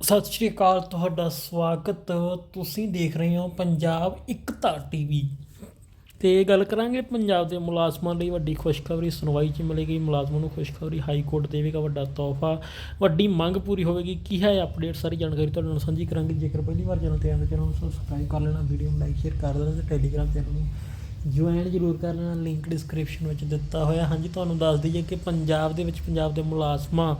ਸਤਿ ਸ਼੍ਰੀ ਅਕਾਲ, ਤੁਹਾਡਾ ਸਵਾਗਤ। ਤੁਸੀਂ ਦੇਖ ਰਹੇ ਹੋ ਪੰਜਾਬ ਇਕਤਾ ਟੀਵੀ। ਤੇ ਗੱਲ ਕਰਾਂਗੇ ਪੰਜਾਬ ਦੇ ਮੁਲਾਜ਼ਮਾਂ ਲਈ ਵੱਡੀ ਖੁਸ਼ਖਬਰੀ। ਸੁਣਵਾਈ 'ਚ ਮਿਲੇਗੀ ਮੁਲਾਜ਼ਮਾਂ ਨੂੰ ਖੁਸ਼ਖਬਰੀ। ਹਾਈ ਕੋਰਟ ਦੇਵੇਗਾ ਵੱਡਾ ਤੋਹਫਾ। ਵੱਡੀ ਮੰਗ ਪੂਰੀ ਹੋਵੇਗੀ। ਕੀ ਹੈ ਅਪਡੇਟ ਸਾਰੀ ਜਾਣਕਾਰੀ ਤੁਹਾਡੇ ਨਾਲ ਸਾਂਝੀ ਕਰਾਂਗੇ। ਜੇਕਰ ਪਹਿਲੀ ਵਾਰ ਚੈਨਲ ਤੇ ਆਏ ਤਾਂ ਚੈਨਲ ਨੂੰ ਸਬਸਕ੍ਰਾਈਬ ਕਰ ਲੈਣਾ ਵੀਡੀਓ ਨੂੰ ਲਾਈਕ ਸ਼ੇਅਰ ਕਰ ਦੇਣਾ ਤੇ ਟੈਲੀਗ੍ਰਾਮ ਚੈਨਲ ਨੂੰ ਜੁਆਇਨ ਜ਼ਰੂਰ ਕਰ ਲੈਣਾ ਲਿੰਕ ਡਿਸਕ੍ਰਿਪਸ਼ਨ ਵਿੱਚ ਦਿੱਤਾ ਹੋਇਆ। ਹਾਂਜੀ, ਤੁਹਾਨੂੰ ਦੱਸ ਦਈਏ ਕਿ ਪੰਜਾਬ ਦੇ ਵਿੱਚ ਪੰਜਾਬ ਦੇ ਮੁਲਾਜ਼ਮਾਂ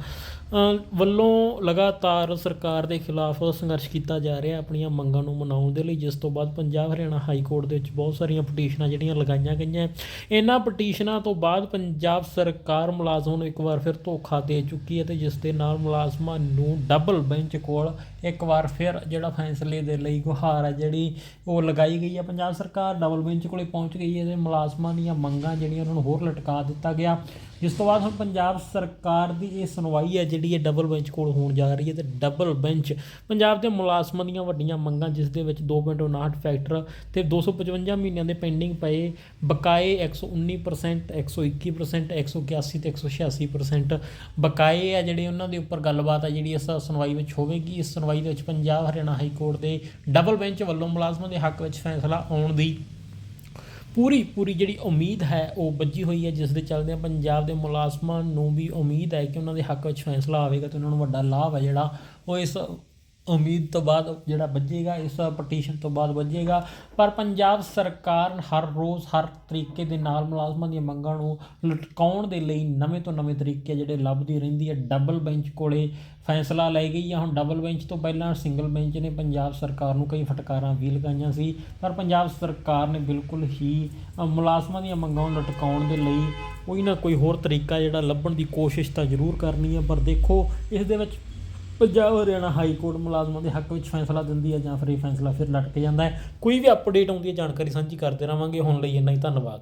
ਵੱਲੋਂ ਲਗਾਤਾਰ ਸਰਕਾਰ ਦੇ ਖਿਲਾਫ ਸੰਘਰਸ਼ ਕੀਤਾ ਜਾ ਰਿਹਾ ਆਪਣੀਆਂ ਮੰਗਾਂ ਨੂੰ ਮਨਾਉਣ ਦੇ ਲਈ, ਜਿਸ ਤੋਂ ਬਾਅਦ ਪੰਜਾਬ ਹਰਿਆਣਾ ਹਾਈ ਕੋਰਟ ਦੇ ਵਿੱਚ ਬਹੁਤ ਸਾਰੀਆਂ ਪਟੀਸ਼ਨਾਂ ਜਿਹੜੀਆਂ ਲਗਾਈਆਂ ਗਈਆਂ ਇਹਨਾਂ ਪਟੀਸ਼ਨਾਂ ਤੋਂ ਬਾਅਦ ਪੰਜਾਬ ਸਰਕਾਰ ਮੁਲਾਜ਼ਮਾਂ ਨੂੰ ਇੱਕ ਵਾਰ ਫਿਰ ਧੋਖਾ ਦੇ ਚੁੱਕੀ ਹੈ ਤੇ ਜਿਸ ਦੇ ਨਾਲ ਮੁਲਾਜ਼ਮਾਂ ਨੂੰ ਡਬਲ ਬੈਂਚ ਕੋਲ ਇੱਕ ਵਾਰ ਫਿਰ ਜਿਹੜਾ ਫੈਸਲੇ ਦੇ ਲਈ ਗੁਹਾਰ ਹੈ ਜਿਹੜੀ ਉਹ ਲਗਾਈ ਗਈ ਹੈ। ਪੰਜਾਬ ਸਰਕਾਰ ਡਬਲ ਬੈਂਚ ਕੋਲੇ ਪਹੁੰਚ ਗਈ ਹੈ ਤੇ ਮੁਲਾਜ਼ਮਾਂ ਦੀਆਂ ਮੰਗਾਂ ਜਿਹੜੀਆਂ ਉਹਨਾਂ ਨੂੰ ਹੋਰ ਲਟਕਾ ਦਿੱਤਾ ਗਿਆ। ਜਿਸ ਤੋਂ ਬਾਅਦ ਹੁਣ ਪੰਜਾਬ ਸਰਕਾਰ ਦੀ ਇਹ ਸੁਣਵਾਈ ਹੈ, ਜਿਹੜੀ ਇਹ ਡਬਲ ਬੈਂਚ ਕੋਲ ਹੋਣ ਜਾ ਰਹੀ ਹੈ ਤੇ ਡਬਲ ਬੈਂਚ ਪੰਜਾਬ ਦੇ ਮੁਲਾਜ਼ਮਾਂ ਦੀਆਂ ਵੱਡੀਆਂ ਮੰਗਾਂ, ਜਿਸ ਦੇ ਵਿੱਚ 2.59 ਫੈਕਟਰ ਤੇ 255 ਮਹੀਨਿਆਂ ਦੇ ਪੈਂਡਿੰਗ ਪਏ, ਬਕਾਏ 119% 121% 181 ਤੇ 186% ਬਕਾਏ ਆ ਜਿਹੜੇ ਉਹਨਾਂ ਦੇ ਉੱਪਰ ਗੱਲਬਾਤ ਆ, ਜਿਹੜੀ ਇਸ ਸੁਣਵਾਈ ਵਿੱਚ ਹੋਵੇਗੀ। ਇਸ ਸੁਣਵਾਈ ਦੇ ਵਿੱਚ ਪੰਜਾਬ, ਹਰਿਆਣਾ ਹਾਈ ਕੋਰਟ ਦੇ ਡਬਲ ਬੈਂਚ ਵੱਲੋਂ ਮੁਲਾਜ਼ਮਾਂ ਦੇ ਹੱਕ ਵਿੱਚ ਫੈਸਲਾ ਆਉਣ ਦੀ ਪੂਰੀ ਪੂਰੀ ਜਿਹੜੀ ਉਮੀਦ ਹੈ ਉਹ ਵੱਜੀ ਹੋਈ ਹੈ ਜਿਸ ਦੇ ਚੱਲਦੇ ਪੰਜਾਬ ਦੇ ਮੁਲਾਜ਼ਮਾਂ ਨੂੰ ਵੀ ਉਮੀਦ ਹੈ ਕਿ ਉਹਨਾਂ ਦੇ ਹੱਕ ਵਿੱਚ ਫੈਸਲਾ ਆਵੇਗਾ ਤੇ ਉਹਨਾਂ ਨੂੰ ਵੱਡਾ ਲਾਭ ਹੈ ਜਿਹੜਾ ਉਹ ਇਸ ਉਮੀਦ ਤੋਂ ਬਾਅਦ ਜਿਹੜਾ ਵੱਜੇਗਾ, ਇਸ ਪਟੀਸ਼ਨ ਤੋਂ ਬਾਅਦ ਵੱਜੇਗਾ। ਪਰ ਪੰਜਾਬ ਸਰਕਾਰ ਹਰ ਰੋਜ਼, ਹਰ ਤਰੀਕੇ ਦੇ ਨਾਲ ਮੁਲਾਜ਼ਮਾਂ ਦੀਆਂ ਮੰਗਾਂ ਨੂੰ ਲਟਕਾਉਣ ਦੇ ਲਈ ਨਵੇਂ ਤੋਂ ਨਵੇਂ ਤਰੀਕੇ ਜਿਹੜੇ ਲੱਭਦੀ ਰਹਿੰਦੀ ਹੈ। ਡਬਲ ਬੈਂਚ ਕੋਲੇ ਫੈਸਲਾ ਲੈ ਗਈ ਹੈ। ਹੁਣ ਡਬਲ ਬੈਂਚ ਤੋਂ ਪਹਿਲਾਂ ਸਿੰਗਲ ਬੈਂਚ ਨੇ ਪੰਜਾਬ ਸਰਕਾਰ ਨੂੰ ਕਈ ਫਟਕਾਰਾਂ ਵੀ ਲਗਾਈਆਂ ਸੀ। ਪਰ ਪੰਜਾਬ ਸਰਕਾਰ ਨੇ ਬਿਲਕੁਲ ਹੀ ਮੁਲਾਜ਼ਮਾਂ ਦੀਆਂ ਮੰਗਾਂ ਨੂੰ ਲਟਕਾਉਣ ਦੇ ਲਈ ਕੋਈ ਨਾ ਕੋਈ ਹੋਰ ਤਰੀਕਾ ਜਿਹੜਾ ਲੱਭਣ ਦੀ ਕੋਸ਼ਿਸ਼ ਤਾਂ ਜ਼ਰੂਰ ਕਰਨੀ ਹੈ। ਪਰ ਦੇਖੋ, ਇਸ ਦੇ ਵਿੱਚ ਪੰਜਾਬ ਹਰਿਆਣਾ ਹਾਈ ਕੋਰਟ ਮੁਲਾਜ਼ਮਾਂ ਦੇ ਹੱਕ ਵਿੱਚ ਫੈਸਲਾ ਦਿੰਦੀ ਹੈ ਜਾਂ ਫਿਰ ਇਹ ਫੈਸਲਾ ਫਿਰ ਲਟਕ ਜਾਂਦਾ ਹੈ। ਕੋਈ ਵੀ ਅਪਡੇਟ ਆਉਂਦੀ ਹੈ, ਜਾਣਕਾਰੀ ਸਾਂਝੀ ਕਰਦੇ ਰਹਾਂਗੇ। ਹੁਣ ਲਈ ਇੰਨਾ ਹੀ, ਧੰਨਵਾਦ।